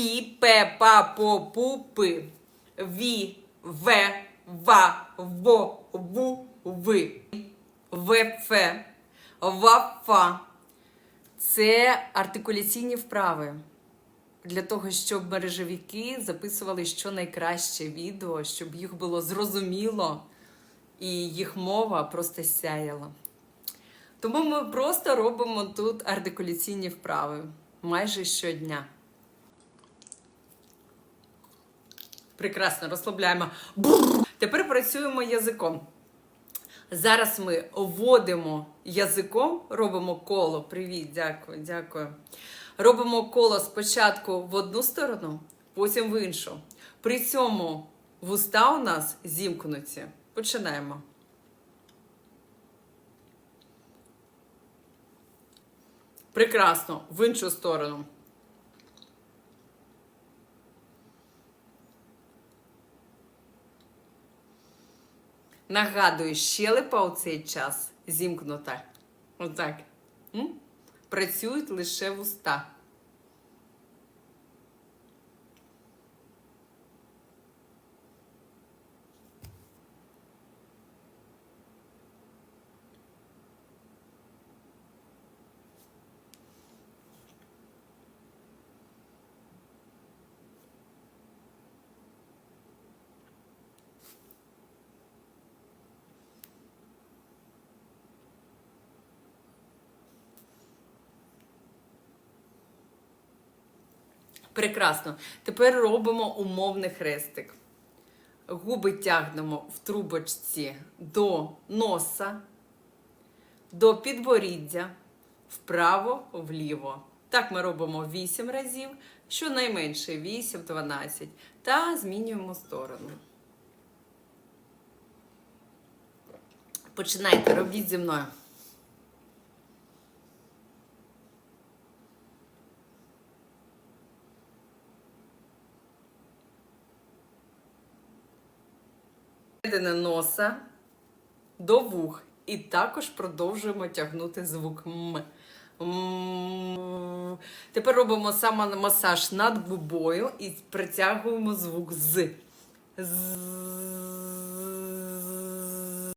І, пе, па, по, пу, пи. Ві, ве, ва, во, ву, ви. Ве, фе, ва, фа. Це артикуляційні вправи. Для того, щоб мережевики записували щонайкраще відео, щоб їх було зрозуміло і їх мова просто сяяла. Тому ми просто робимо тут артикуляційні вправи майже щодня. Прекрасно, розслабляємо. Бррр. Тепер працюємо язиком. Зараз ми вводимо язиком, робимо коло. Привіт, дякую, дякую. Робимо коло спочатку в одну сторону, потім в іншу. При цьому вуста у нас зімкнуті. Починаємо. Прекрасно, в іншу сторону. Нагадую, щелепа у цей час зімкнута. Отак. Працюють лише вуста. Прекрасно. Тепер робимо умовний хрестик. Губи тягнемо в трубочці до носа, до підборіддя, вправо-вліво. Так ми робимо 8 разів, щонайменше 8-12. Та змінюємо сторону. Починайте, робіть зі мною. Носа до вух. І також продовжуємо тягнути звук М. Тепер робимо самомасаж над губою і притягуємо звук з. З.